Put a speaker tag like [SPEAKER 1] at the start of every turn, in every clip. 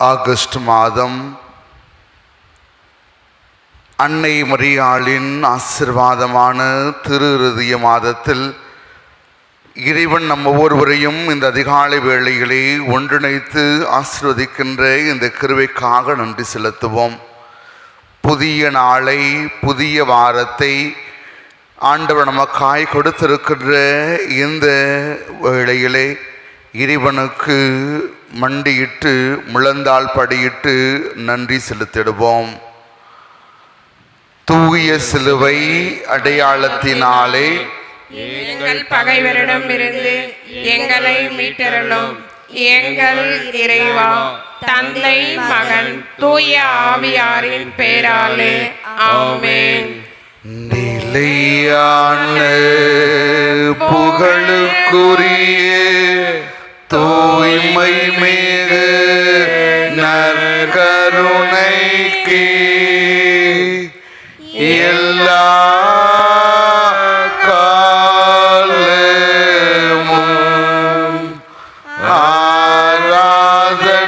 [SPEAKER 1] August மாதம் அன்னை மரியாளின் ஆசிர்வாதமான திரு இறுதிய மாதத்தில் இறைவன் நம்ம ஒவ்வொருவரையும் இந்த அதிகாலை வேளைகளை ஒன்றிணைத்து ஆசிர்வதிக்கின்ற இந்த கிருவைக்காக நன்றி செலுத்துவோம். புதிய நாளை புதிய வாரத்தை ஆண்டவர் நமக்காய் கொடுத்திருக்கின்ற இந்த வேளையிலே இறைவனுக்கு மண்டியிட்டு முழந்தாள் படியிட்டு நன்றி செலுத்திடுவோம். தூய சிலுவை அடையாளத்தினாலே
[SPEAKER 2] எங்கள் பகைவரிடமிருந்து எங்களை மீட்டருளும். எங்கள் இறைவா தந்தை மகன் தூய ஆவியாரின் பேராலே. ஆமென்.
[SPEAKER 1] நிலையான புகழுக்குரிய தூய்மை மீது நற்கருணைக்கு எல்லா காலமும் ஆராதனையும்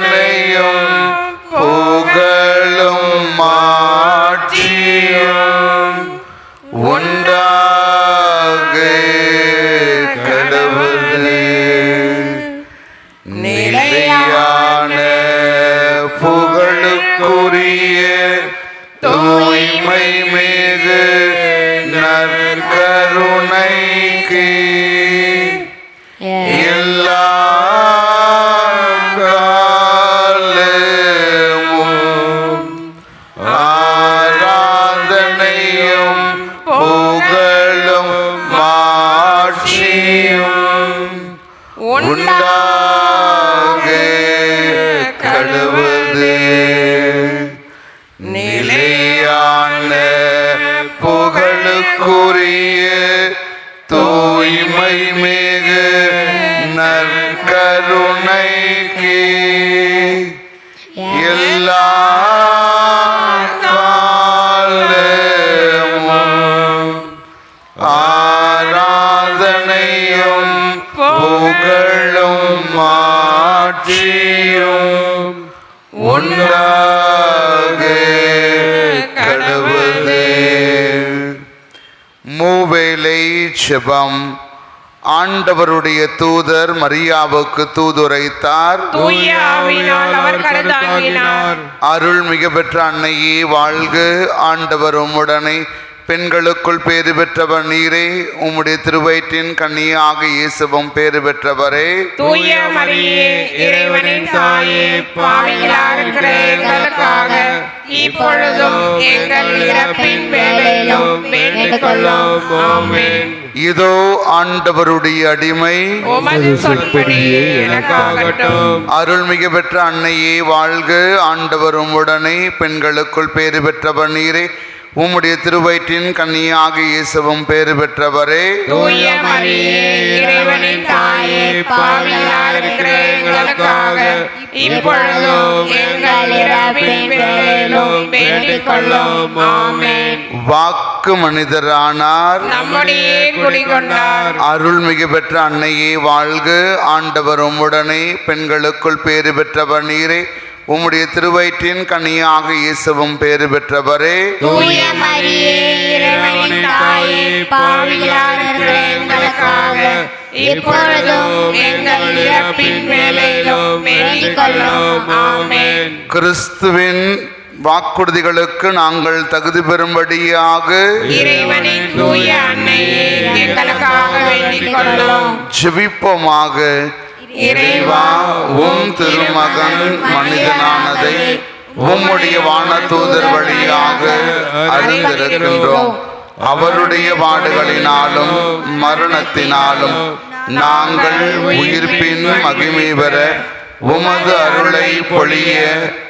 [SPEAKER 1] செபம் ஆண்டவருடைய தூதர் மரியாவுக்கு தூதுரைத்தார். அருள் மிக பெற்ற அன்னையே வாழ்க. ஆண்டவர் உம்முடனே பெண்களுக்குள் பேறு பெற்றவர் நீரே உம்முடைய திருவயிற்றின் கன்னியாக இயேசுவும் பேறு பெற்றவரே.
[SPEAKER 2] தூய மரியே இறைவனின் தாயே பாவிகளாக இருக்கிற எங்களுக்காக இப்பொழுதும் எங்கள் இறப்பின் வேளையிலும் வேண்டிக் கொள்ளும் ஆமென்.
[SPEAKER 1] இதோ ஆண்டவருடைய அடிமை. அருள்மிகு பெற்ற அன்னையே வாழ்க. ஆண்டவர் உம்முடனே பெண்களுக்குள் பேறு பெற்றவர் நீரே. உம்முடைய திருவயிற்றின் கன்னியாக இயேசுவும் பேறு பெற்றவரே. வாக்கு மனிதரானார். அருள்மிகு பெற்ற அன்னையே வாழ்க. ஆண்டவர் உம்முடனே பெண்களுக்குள் பேறு பெற்றவர் நீரே. உம்முடைய திருவயிற்றின் கனியாக இயேசுவும் பேறு பெற்றவரே. கிறிஸ்துவின் வாக்குறுதிகளுக்கு நாங்கள் தகுதி பெறும்படியாக ஜெபிப்போமாக. இறைவா உம் திருமகன் மனிதனானதை உம்முடைய வானதூதர் வழியாக அறிந்திருக்கின்றோம். அவருடைய பாடுகளினாலும் மரணத்தினாலும் நாங்கள் உயிர்ப்பின் மகிமை பெற உமது அருளை பொழிய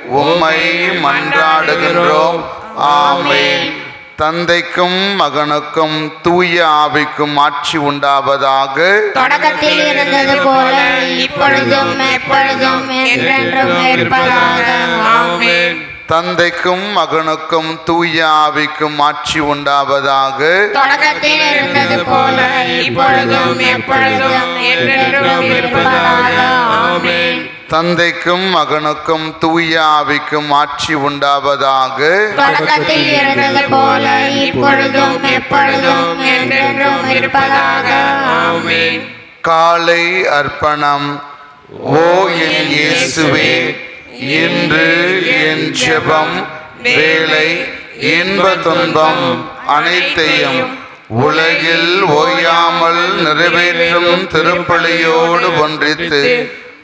[SPEAKER 1] உம்மை மன்றாடுகின்றோம். ஆமேன். தந்தைக்கும் மகனுக்கும் தூய ஆவிக்கும் ஆட்சி உண்டாவதாக
[SPEAKER 3] தொடக்கத்தில் இருந்தது போல இப்பொழுதும் எப்பொழுதும் என்றென்றும் இருப்பதாக. ஆமென்.
[SPEAKER 1] தந்தைக்கும் மகனுக்கும் தூய ஆவிக்கும் ஆட்சி உண்டாவதாக.
[SPEAKER 3] தொடக்கத்தில் இருந்தது போல இப்பொழுதும் எப்பொழுதும் என்றென்றும் இருப்பதாக. ஆமென்.
[SPEAKER 1] தந்தைக்கும் மகனுக்கும் தூய ஆவிக்கும் ஆட்சி உண்டாவதாக.
[SPEAKER 3] போல இப்பொழுதும் எப்பொழுதும் என்றென்றும் இருப்பதாக.
[SPEAKER 2] ஆமென்.
[SPEAKER 1] காலை அர்ப்பணம். ஓ என் இயேசுவே இன்று என் ஜெபம் வேலை இன்ப துன்பம் அனைத்தையும் உலகில் ஓயாமல் நிறைவேற்றும் திருப்பலியோடு ஒன்றித்து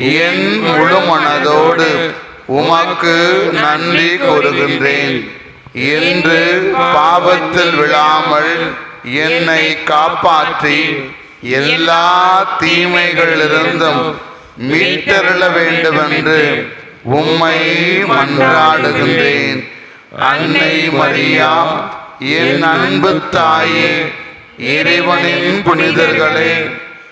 [SPEAKER 1] என் முழு மனதோடு உமக்கு நன்றி கூறுகின்றேன். என்று பாவத்தில் விழாமல் என்னை காப்பாற்றி எல்லா தீமைகளிலிருந்தும் மீட்டருள வேண்டுமென்று உம்மை மன்றாடுகின்றேன். அன்னை மரியா என் அன்பு தாயே இறைவனின் புனிதர்களே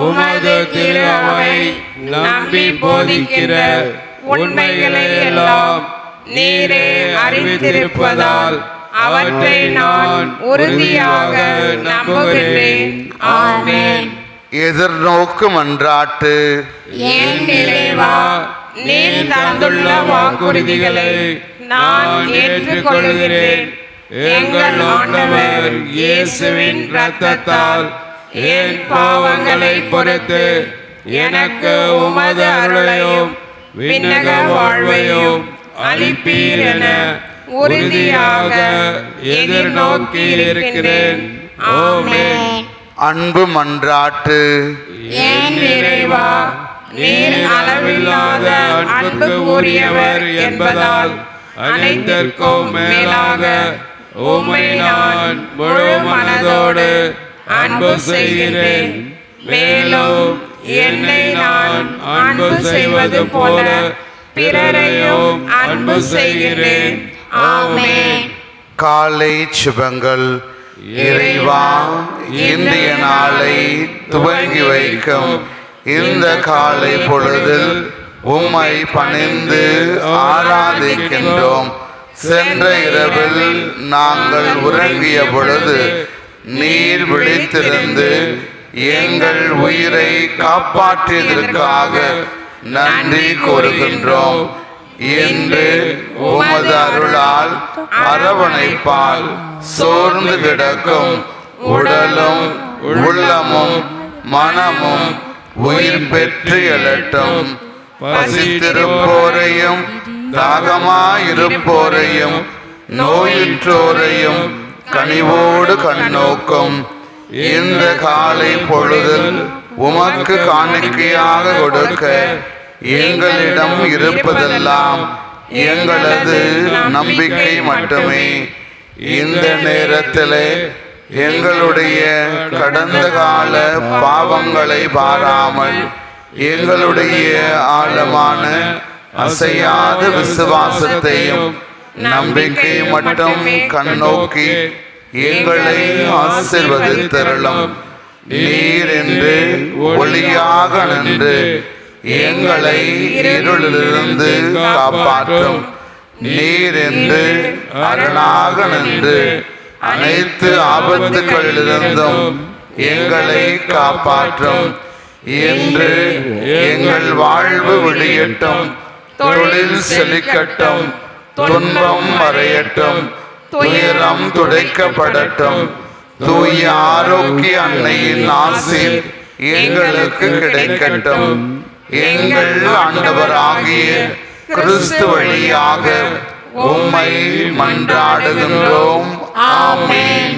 [SPEAKER 2] உமது திரு அவை நம்பி போதிக்கிற உண்மைகளை எல்லாம் நீரே அறிவித்திருப்பதால் அவற்றை நான் உறுதியாக நம்புகிறேன் ஆமென்.
[SPEAKER 1] எதிர்நோக்கு மன்றாட்டு
[SPEAKER 2] என் இறைவா நீர் தந்துள்ள வாக்குறுதிகளை நான் ஏற்றுக்கொள்கிறேன். எங்கள் ஆண்டவர் இயேசுவின் இரத்தத்தால் என் பாவங்களை பொறுத்து எனக்கு உமது அருளையும் விண்ணக வாழ்வையும் அளிப்பீர் என உறுதியாக எதிர்நோக்கி இருக்கிறேன். ஆமென்.
[SPEAKER 1] அன்பு மன்றாட்டு
[SPEAKER 2] என் இறைவா நீர் அளவில்லாத அன்பு கூறியவர் என்பதால் அனைத்திற்கும் மேலாக உம்மை நான் முழு மனதோடு அன்பு செய்கிறேன். மேலும் என்னை நான் அன்பு செய்வது போல பிறரையும் அன்பு செய்கிறேன். ஆமென்.
[SPEAKER 1] காலை சுபங்கள் இறைவா இன்றைய நாளை துவங்கி வைக்கும். இந்த காலை பொழுதில் உம்மை பணிந்து ஆராதிக்கின்றோம். சென்ற இரவில் நாங்கள் உறங்கிய பொழுது நீர் விழித்திருந்து எங்கள் உயிரை காப்பாற்றியதற்காக நன்றி கூறுகின்றோம். என்று உமது அருளால் அரவணைப்பால் சோர்ந்து கிடக்கும் உடலும் உள்ளமும் மனமும் உயிர் பெற்று எழட்டும். பசித்திருப்போரையும் தாகமாயிருப்போரையும் நோயுற்றோரையும் கனிவோடு கண்ணோக்கும். இந்த காலை பொழுதில் உமக்கு காணிக்கையாக கொடுக்க எங்களிடம் இருப்பதெல்லாம் எங்களது நம்பிக்கை மட்டுமே. இந்த நேரத்திலே எங்களுடைய கடந்த கால பாவங்களை பாராமல் எங்களுடைய ஆழமான அசையாத விசுவாசத்தையும் நம்பிக்கை மட்டும் கண்ணோக்கி எங்களை ஆசிர்வதித்தருளும் நீர் என்று ஒளியாக நின்று எங்களை இருளிலிருந்து காப்பாற்றும். நீர் என்று அரணாக நின்று அனைத்து ஆபத்துகளிலிருந்தும் எங்களை காப்பாற்றும். என்று எங்கள் வாழ்வு விடியட்டும் தொழில் செழிக்கட்டும். துன்பம் மறையட்டும் துயரம் துடைக்கப்படட்டும். தூய ஆரோக்கிய அன்னையின் ஆசி எங்களுக்கு கிடைக்கட்டும். எங்கள் ஆண்டவராகிய கிறிஸ்து வழியாக உம்மை மன்றாடுகின்றோம். ஆமீன்.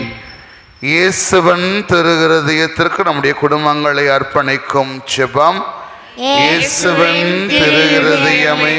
[SPEAKER 1] இயேசுவன் திருகிருதயத்திற்கு நம்முடைய குடும்பங்களை அர்ப்பணிக்கும் செபம் இயேசுவன் திருகிருதயமே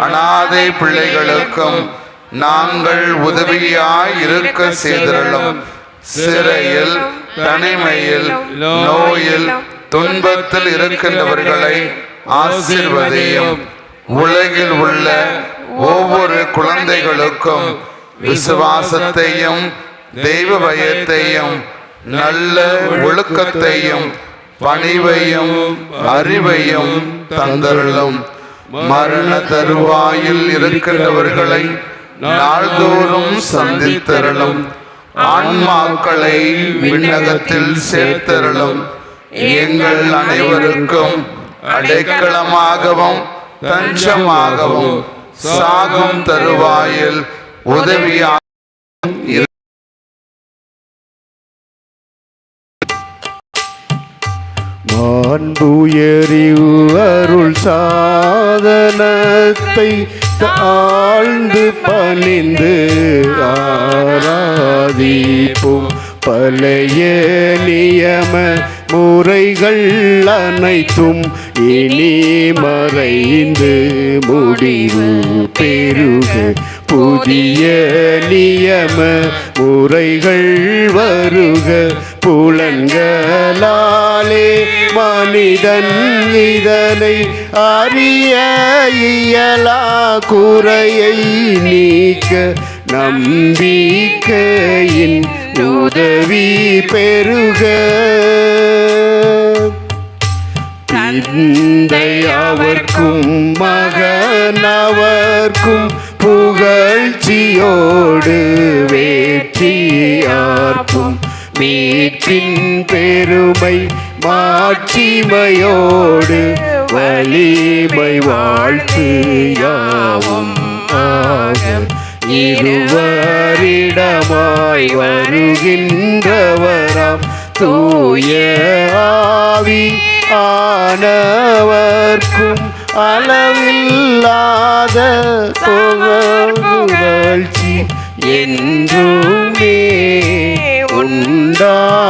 [SPEAKER 1] அனாதை பிள்ளைகளுக்கும் நாங்கள் உதவியாய் இருக்க செய்திருளும் சிறையில் தனிமையில் நோயில் துன்பத்தில் இருக்கின்றவர்களை ஆசிர்வதையும். உலகில் உள்ள ஒவ்வொரு குழந்தைகளுக்கும் விசுவாசத்தையும் தெய்வ பயத்தையும் நல்ல ஒழுக்கத்தையும் பணிவையும் அறிவையும் தந்தருளும். மரண தருவாயில் இருக்கின்றவர்களை நாள்தோறும் சந்தித்தரலும் ஆன்மாக்களை விண்ணகத்தில் சேர்த்தரலும் எங்கள் அனைவருக்கும் அடைக்கலமாகவும் தஞ்சமாகவும் சாகும் தருவாயில் உதவியாக
[SPEAKER 4] மாண்புயரிவு அருள் சாதனத்தை தாழ்ந்து பணிந்து ஆராதிப்போம். பழைய நியம முறைகள் அனைத்தும் இனி மறைந்து முடிவு பெருக புதிய நியம முறைகள் வருக. புலன்களாலே இதன் இதனை அறிய இயலா குறையை நீக்க நம்பிக்கையின் உதவி பெருக தந்தை அவர்க்கும் மகன் அவர்க்கும் புகழ்ச்சியோடு வேற்றியார்க்கும் மீட்பின் பெருமை மாட்சிமையோடு வலிமை வாழ்த்து யாவும் இருவரிடமாய் வருகின்றவராம். தூய ஆவி ஆனவர்க்கும் அளவில்லாத புகழ்ச்சி என்றுமே உண்டாகுக.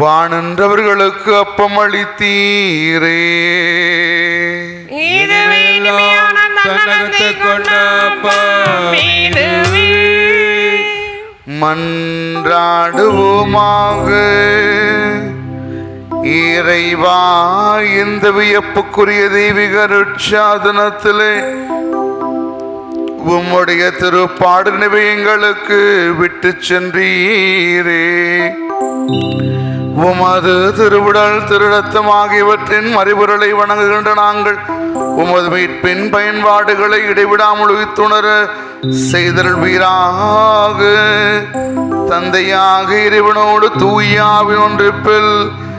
[SPEAKER 1] வானன்றவர்களுக்கு அப்பம் அளித்தீரே மன்றாடுவோமாக. இறைவா இந்த வியப்புக்குரிய தெய்வீக ருட்சாதனத்திலே உம்முடைய திருப்பாடு நினைவை எங்களுக்கு விட்டு சென்றீரே. உமது திருவிடல் திருடத்தம் ஆகியவற்றின் மறுபொருளை வணங்குகின்ற நாங்கள் உமது மீட்பின் பயன்பாடுகளை இடைவிடாமல் உயிர்த்துணர செய்தல் வீராக. தந்தையாக இறைவனோடு தூயாவின் ஒன்றிப்பில்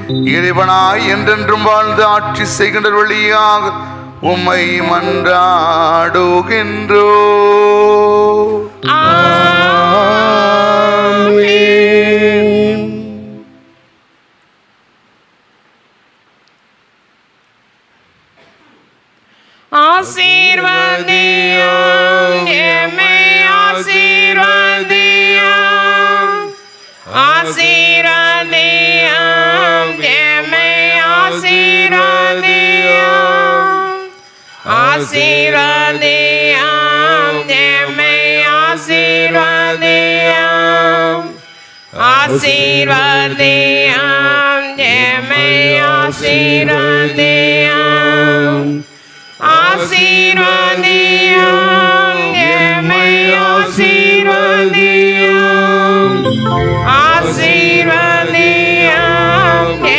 [SPEAKER 1] இறைவனாய் என்றென்றும் வாழ்ந்து ஆட்சி செய்கின்ற வழியாக உம்மை மன்றாடுகின்றோ.
[SPEAKER 4] ஆமென்.
[SPEAKER 2] ஆசீர்வதியம் எம்மை ஆசீர்வதியம் ஆசீர்வதியம் எம்மை ஆசீர்வதியம் ஆசீர்வதியம் எம்மை ஆசீர்வதியம் ஆசீர்வதியம் எம்மை ஆசீர் ஆசீர்வதியும். ஆசீர்வதியும்.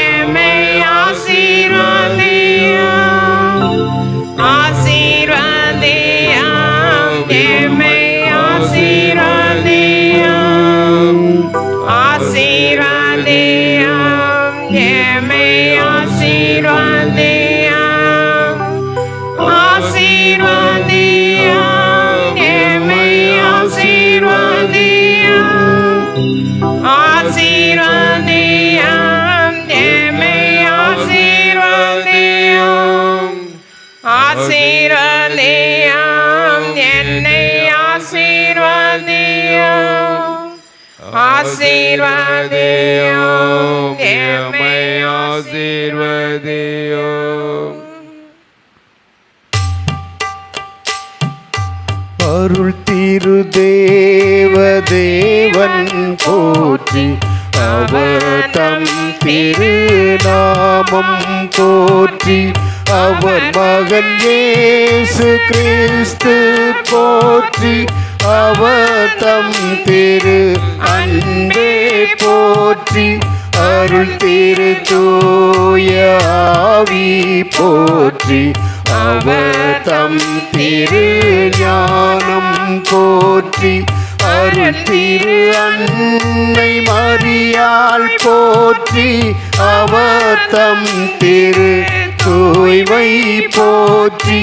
[SPEAKER 2] ஆசீர்வாதியோ எம்மை ஆசீர்வாதியோ
[SPEAKER 4] அருள் திரு தேவதேவன் போற்றி அவதம் திருநாமம் போற்றி அவர் மகன் ஏசு கிறிஸ்து போற்றி அவர் திரு அன்பே போற்றி அருள் திரு தூயாவி போற்றி. அவதம் திரு ஞானம் போற்றி அருள் திரு அன்னை மறியால் போற்றி. அவதம் திரு தூய்மை போற்றி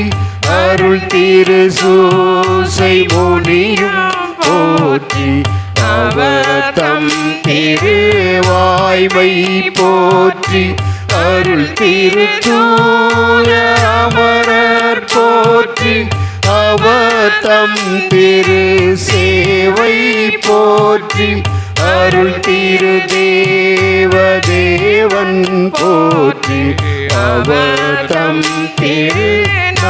[SPEAKER 4] அருள் திரு சூசை மொழியும் போற்றி அவதம் திருவாய்வை போற்றி அருள் திருச்சூய அமரர் போற்றி அவதம் திரு சேவை போற்றி அருள் திரு தேவதேவன் போற்றி அவதம் திரு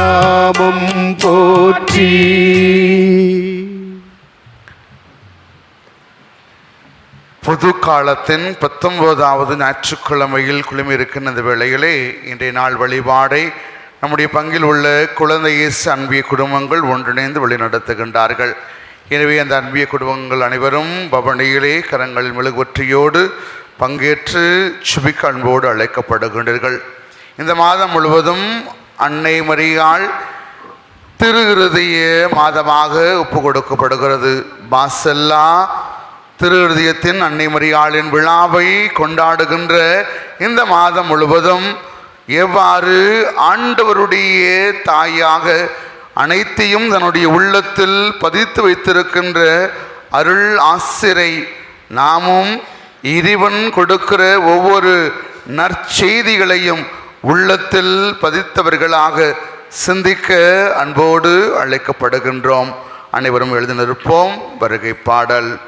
[SPEAKER 4] நாமம் போற்றி.
[SPEAKER 1] பொது காலத்தின் பத்தொன்பதாவது ஞாயிற்றுக்கிழமையில் குழுமியிருக்கின்ற இந்த வேளையிலே இன்றைய நாள் வழிபாடை நம்முடைய பங்கில் உள்ள குழந்தை அன்பிய குடும்பங்கள் ஒன்றிணைந்து வழிநடத்துகின்றார்கள். எனவே அந்த அன்பிய குடும்பங்கள் அனைவரும் பவனியிலே கரங்கள் மெழுகுவற்றியோடு பங்கேற்று சுபிக்க அன்போடு அழைக்கப்படுகின்றீர்கள். இந்த மாதம் முழுவதும் அன்னை மரியாள் திரு இருதய மாதமாக ஒப்பு கொடுக்கப்படுகிறது. பாசல்லா திரு இருதயத்தின் அன்னை மரியாளின் விழாவை கொண்டாடுகின்ற இந்த மாதம் முழுவதும் எவ்வாறு ஆண்டவருடைய தாயாக அனைத்தையும் தன்னுடைய உள்ளத்தில் பதித்து வைத்திருக்கின்ற அருள் ஆசிரை நாமும் இறைவன் கொடுக்கிற ஒவ்வொரு நற்செய்திகளையும் உள்ளத்தில் பதித்தவர்களாக சிந்திக்க அன்போடு அழைக்கப்படுகின்றோம். அனைவரும் எழுதி நிற்போம் வருகை பாடல்.